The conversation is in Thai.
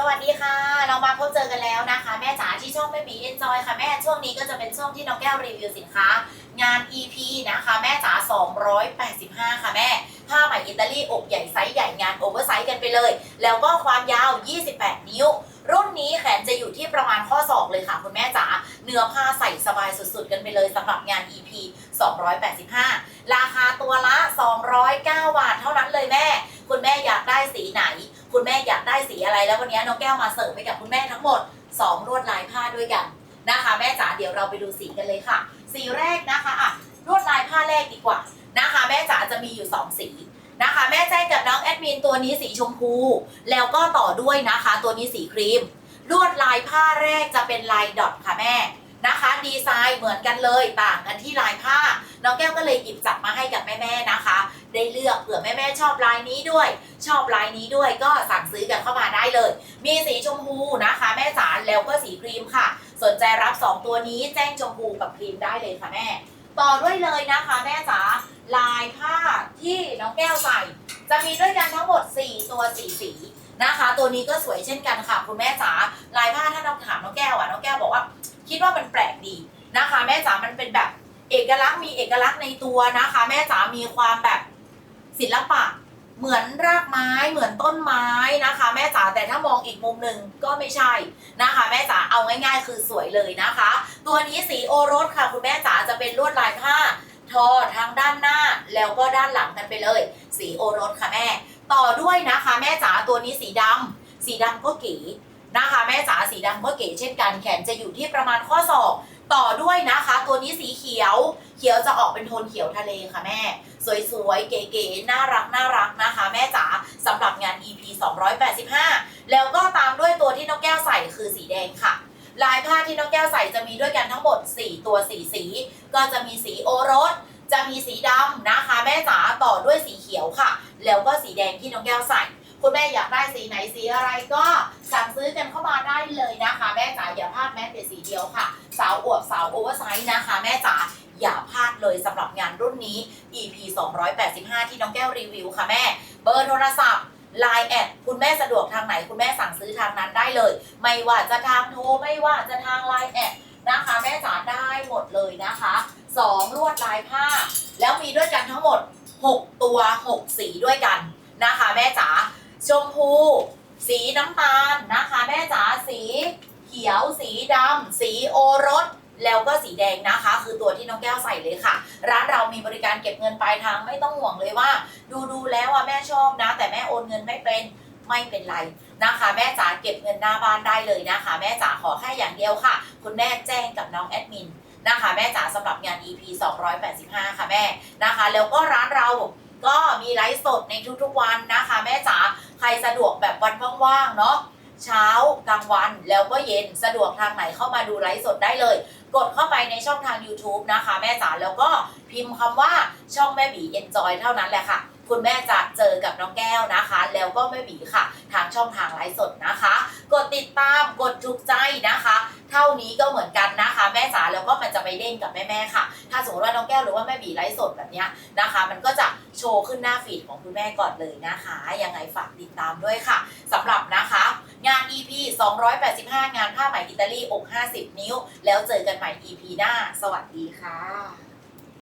สวัสดีค่ะ เรามาพบเจอกันแล้วนะคะ แม่จ๋าที่ช่องแม่บีเอ็นจอยค่ะแม่ช่วงนี้ก็จะเป็นช่วงที่น้องแก้วรีวิวสินค้า งาน EP นะคะ แม่จ๋า285 ค่ะแม่ผ้าไหมอิตาลีอกใหญ่ไซส์ใหญ่งานโอเวอร์ไซส์กันไปเลย แล้วก็ความยาว 28 นิ้ว รุ่นนี้แขนจะอยู่ที่ประมาณข้อศอกเลยค่ะ คุณแม่จ๋าเนื้อผ้าใส่สบายสุดๆ กันไปเลยสำหรับงาน EP 285 ราคาตัวละ 209 บาทเท่านั้นเลยแม่ คุณแม่อยากได้สีไหน คุณแม่อยากได้สีอะไร แล้ววันนี้น้องแก้วมาเสิร์ฟให้กับคุณแม่ทั้งหมด 2 ลวดลายผ้าด้วยกันนะคะแม่จ๋าเดี๋ยวเราไปดูสีกันเลยค่ะ สีแรกนะคะอะลวดลายผ้าแรกดีกว่านะคะ แม่จ๋าจะมีอยู่ 2 สีนะคะแม่แจ้งกับน้องแอดมินตัวนี้สีชมพู แล้วก็ต่อด้วยนะคะตัวนี้สีครีม ลวดลายผ้าแรกจะเป็นลายดอทค่ะแม่นะคะ ดีไซน์เหมือนกันเลยต่างกันที่ลายผ้า น้องแก้วก็เลยหยิบจับมาให้กับแม่ๆนะคะ ได้เลือกเผื่อแม่ๆชอบลายนี้ด้วย ชอบลายนี้ด้วยก็สั่งซื้อกันเข้ามาได้เลย มีสีชมพูนะคะ แม่จ๋าแล้วก็สีครีมค่ะ สนใจรับ 2 ตัวนี้แจ้งชมพูกับครีมได้เลยค่ะแม่ ต่อด้วยเลยนะคะ แม่จ๋าลายผ้าที่น้องแก้วใส่ จะมีด้วยกันทั้งหมด 4 ตัวสีสีนะคะ ตัวนี้ก็สวยเช่นกันค่ะ คุณแม่จ๋าลายผ้าถ้าน้องถามน้องแก้วอะน้องแก้วบอกว่า คิดว่ามันแปลกดีนะคะ แม่จ๋ามันเป็นแบบ เอกลักษณ์มีเอกลักษณ์ในตัวนะคะ แม่จ๋ามีความแบบศิลปะ เหมือนรากไม้เหมือนต้นไม้นะคะ แม่จ๋าแต่ถ้ามองอีกมุมหนึ่งก็ไม่ใช่นะคะ แม่จ๋าเอาง่ายๆ คือสวยเลยนะคะ ตัวนี้สีโอรสค่ะ คุณแม่จ๋าจะเป็นลวดลายผ้าทอทั้งด้านหน้าแล้วก็ด้านหลังกันไปเลย สีโอรสค่ะแม่ ต่อด้วยนะคะ แม่จ๋าตัวนี้สีดำสีดำก็เก๋นะคะ แม่จ๋าสีดำก็เก๋เช่นกันแขนจะอยู่ที่ประมาณข้อศอก ต่อด้วยนะคะ ตัวนี้สีเขียว เขียวจะออกเป็นโทนเขียวทะเลค่ะแม่ สวยๆ เก๋ๆ น่ารักน่ารักนะคะ แม่จ๋าสำหรับงาน EP 285 แล้วก็ตามด้วยตัวที่น้องแก้วใส่คือสีแดงค่ะ ลายผ้าที่น้องแก้วใส่จะมีด้วยกันทั้งหมด 4 ตัวสีสี ก็จะมีสีโอรส จะมีสีดำนะคะ แม่จ๋าต่อด้วยสีเขียวค่ะ แล้วก็สีแดงที่น้องแก้วใส่คุณแม่อยากได้สีไหนสีอะไรก็สั่งซื้อกันเข้ามาได้เลยนะคะ แม่จ๋าอย่าพลาดแม้แต่สีเดียวค่ะ สาวอวบสาวโอเวอร์ไซส์นะคะ แม่จ๋าอย่าพลาดเลยสำหรับงานรุ่นนี้ EP 285 ที่น้องแก้วรีวิวค่ะแม่ เบอร์โทรศัพท์ Line แอดคุณแม่สะดวกทางไหน คุณแม่สั่งซื้อทางนั้นได้เลย ไม่ว่าจะทางโทร ไม่ว่าจะทาง Line แอดนะคะ แม่จ๋าได้หมดเลยนะคะสองลวดลายผ้า แล้วมีด้วยกันทั้งหมด 6 ตัว 6 สีด้วยกันนะคะ แม่จ๋าชมพู สีน้ำตาลนะคะ แม่จ๋าสี ขียว สีดำ สีโอรส แล้วก็สีแดงนะคะ คือตัวที่น้องแก้วใส่เลยค่ะ ร้านเรามีบริการเก็บเงินปลายทางไม่ต้องห่วงเลยว่า ดูดูแล้วว่าแม่ชอบนะ แต่แม่โอนเงินไม่เป็นไม่เป็นไรนะคะ แม่จ๋าเก็บเงินหน้าบ้านได้เลยนะคะ แม่จ๋าขอแค่อย่างเดียวค่ะ คุณแม่แจ้งกับน้องแอดมินนะคะแม่จ๋าสำหรับงาน EP 285 ค่ะแม่นะคะ แล้วก็ร้านเราก็มีไลฟ์สดในทุกๆวันนะคะ แม่จ๋าใครสะดวกแบบวันว่างๆเนาะ เช้ากลางวันแล้วก็เย็นสะดวกทางไหนเข้ามาดูไลฟ์สดได้เลย กดเข้าไปในช่องทาง YouTube นะคะ แม่จ๋าแล้วก็พิมพ์คำว่าช่องแม่บี Enjoy เท่านั้นแหละค่ะ คุณแม่จะเจอกับน้องแก้วนะคะ แล้วก็แม่บีค่ะ ทางช่องทางไลฟ์สดนะคะ กดติดตามกดถูกใจนะคะ เท่านี้ก็เหมือนกันนะคะ แม่จ๋าแล้วก็มันจะไปเด้งกับแม่ๆค่ะ ถ้าสมมติว่าน้องแก้วหรือว่าแม่บีไลฟ์สดแบบนี้นะคะ มันก็จะโชว์ขึ้นหน้าฟีดของคุณแม่ก่อนเลยนะคะยังไงฝากติดตามด้วยค่ะสำหรับนะคะ 285 งานผ้าไหมอิตาลีอก 50 นิ้ว แล้วเจอกันใหม่ EP หน้า สวัสดีค่ะ